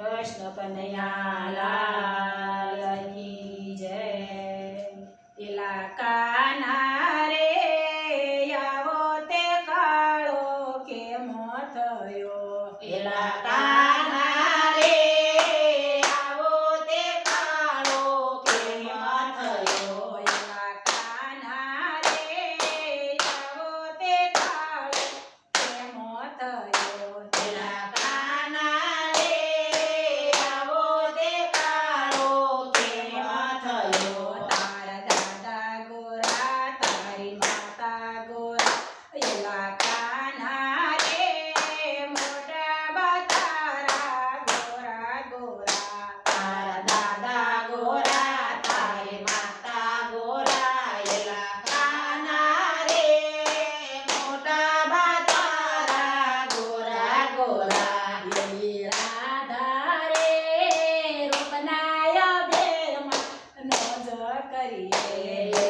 કૃષ્ણ કનૈયાલાલની જય. પેલા કાના રે આવો તે કાળો કેમો થયો? પેલા ஹரியே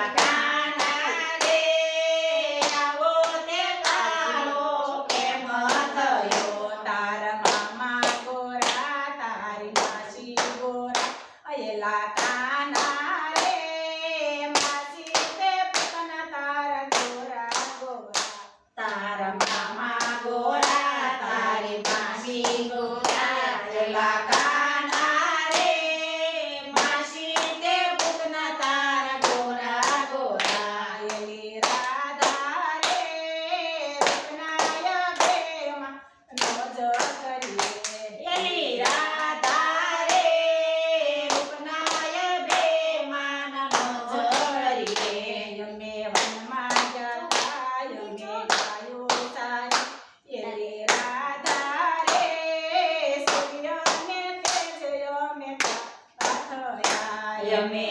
રહેલા કાના રે, માસી તે પોતાના તારા ગોરા ગોરા. તારા મામા ગોરા, તારી માસી ગોરા. રહેલા કાના રે, માસી તે પોતાના તારા ગોરા ગોરા. એલી રાધા રે રત્નાય પ્રેમ નોજ કરીએ. Amém.